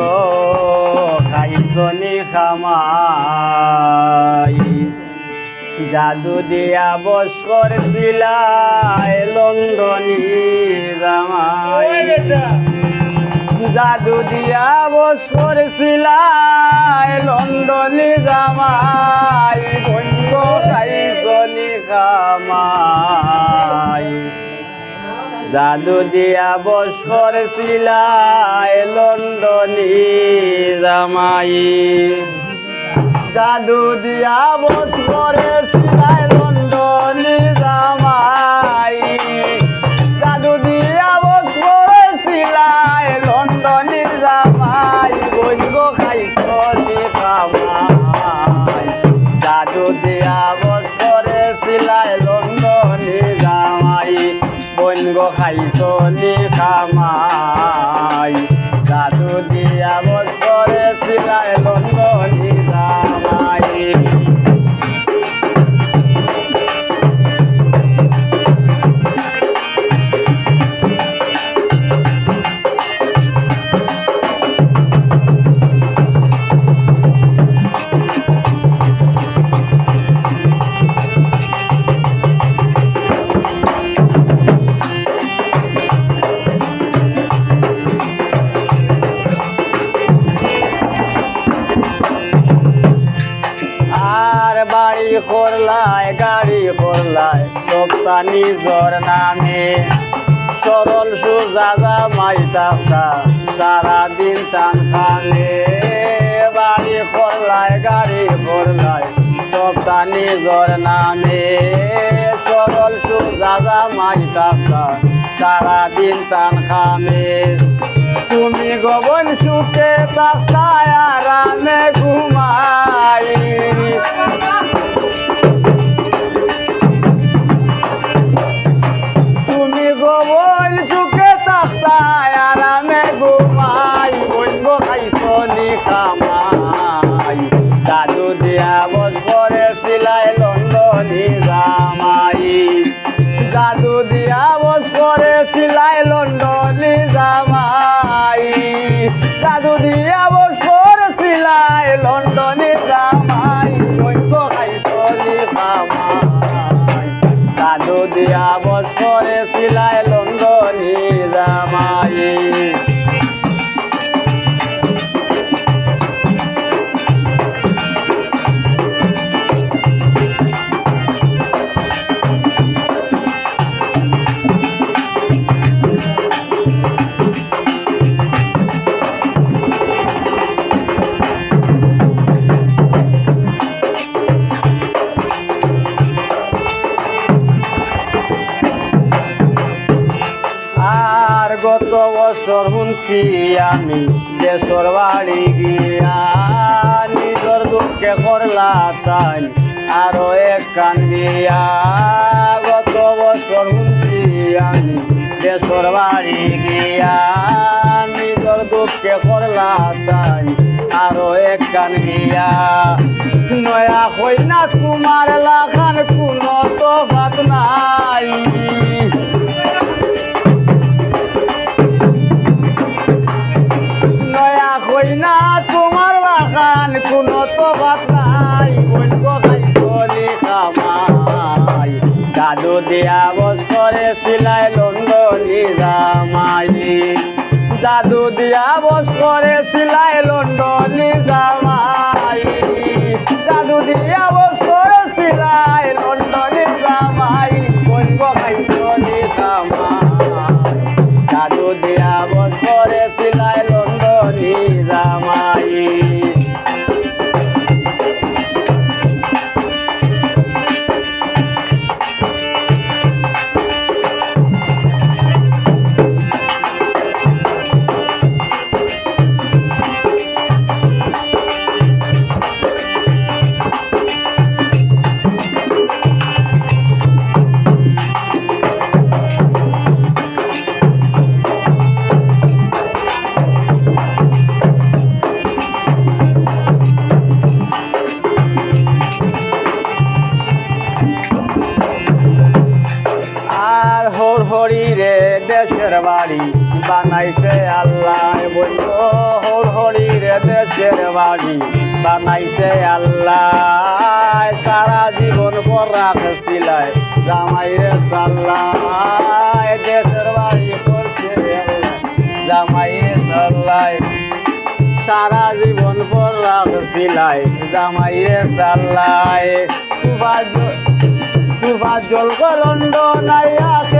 গো খাইছনি খামাই। জাদু দিয়া বস করছিলাই লন্ডনী জামাই। জাদু দিয়া বস করছিলাই লন্ডনী জামাই। বন্ধ খাইছনি খামাই। জাদু দিয়া বস করছিলাই লন্ডনী জামাই। জাদু দিয়া বস করেছিলাই লন্ডনী জামাই। জাদু দিয়া বস করেছিলাই লন্ডনী জামাই। বৈগ খাইছনি খামাই। করলায়, গাড়ি করলায় সপ্তাহ নিজর নামে। সরল সুজাদা মাইতামটা সারাদিন টান খানে বাড়ি করলায়, গাড়ি করলায় সপ্তাহ নিজর নামে। সরল সুজাদা মাইতামটা সারাদিন টান খামে। তুমি গগন সুখে তাকায় আরামে ঘুমাই। লন্ডনী জামাই। জাদু দিয়া বছরে সিলাই লন্ডনী জামাই। জাদু দিয়া বছরে সিলাই লন্ডনী বছর শুনছি আমি, দেশর বাড়ি গিয়া নিজর দুঃখে করলা তাই আরও এক কান বিয়া গত বছর শুনছি আমি, দেশর বাড়ি গিয়া নিজর দুঃখে করলা তাই আরও এক কান গিয়া নয়া হই না তোমার লাখান কোনো তো বাত নাই। দিয়া বছরে সিলাই লন্ডনী জামাই জাদু দিয়া বছরে সিলাই লন্ডনী জামাই জাদু দিয়া বছরে দেশের বাড়ি বানাইছে আল্লাহ। বলল, হর হরির দেশের বাড়ি বানাইছে আল্লাহ। সারা জীবন পরা খেছিলায় জামাইরে সাল্লাহ। দেশের বাড়ি করছে জামাইরে সাল্লায় সারা জীবন পরা খেছিলায় জামাইরে সাল্লায় তুবা জল করন্ড নাই আছে